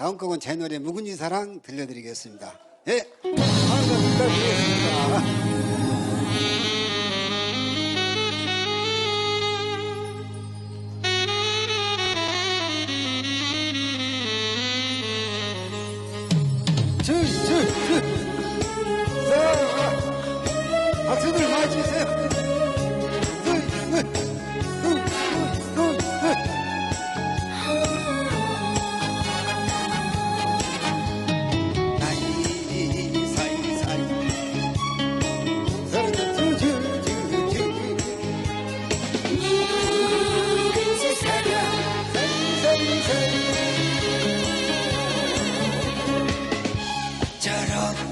다음 곡은 제 노래 묵은지 사랑 들려드리겠습니다. 예, 한번 부탁드리겠습니다.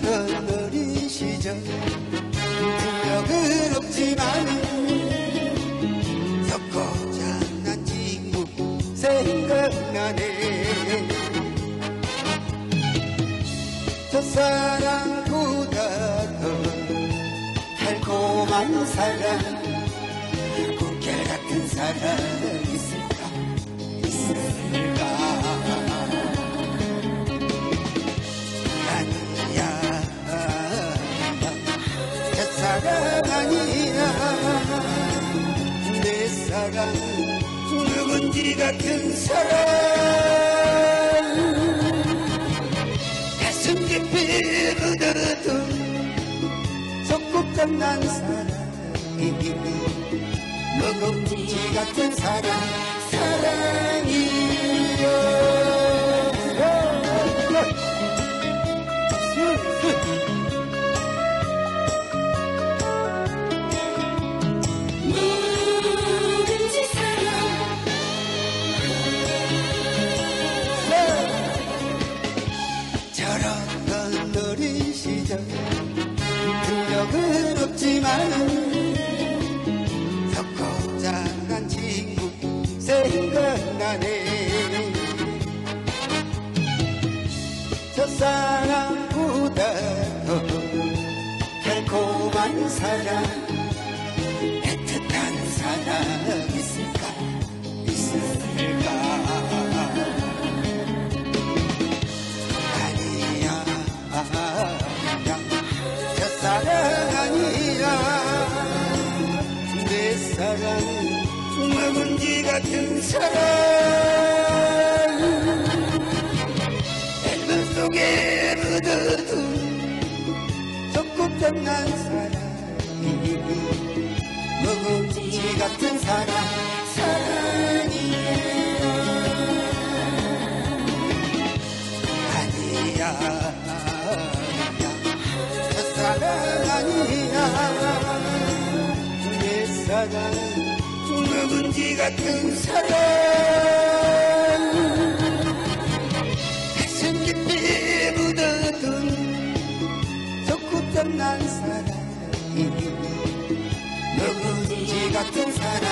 저런 어린 시절. 기억은 없지만 섞고 장난 친구 생각나네. 첫사랑보다 더 달콤한 사랑 꿈결 같은 사랑 누군지 같은 사랑 가슴 깊이 묻어둔 소꿉장난 사랑이 먹음지 같은 사랑 사랑이여 없지만 섞고 자란 친구 생각나네. 첫사랑보다 더 달콤한 사랑 애틋한 사랑 묵은지 같은 사랑 앨범 속에 묻어둔 소꿉장난 사랑이 묵은지 같은 사랑 사랑이에요 아니야. 첫사랑 아니야. 내 사랑 은 묵은지 같은 사랑 가슴 깊이 묻어둔 소꿉장난 사랑이 묵은지 같은 사랑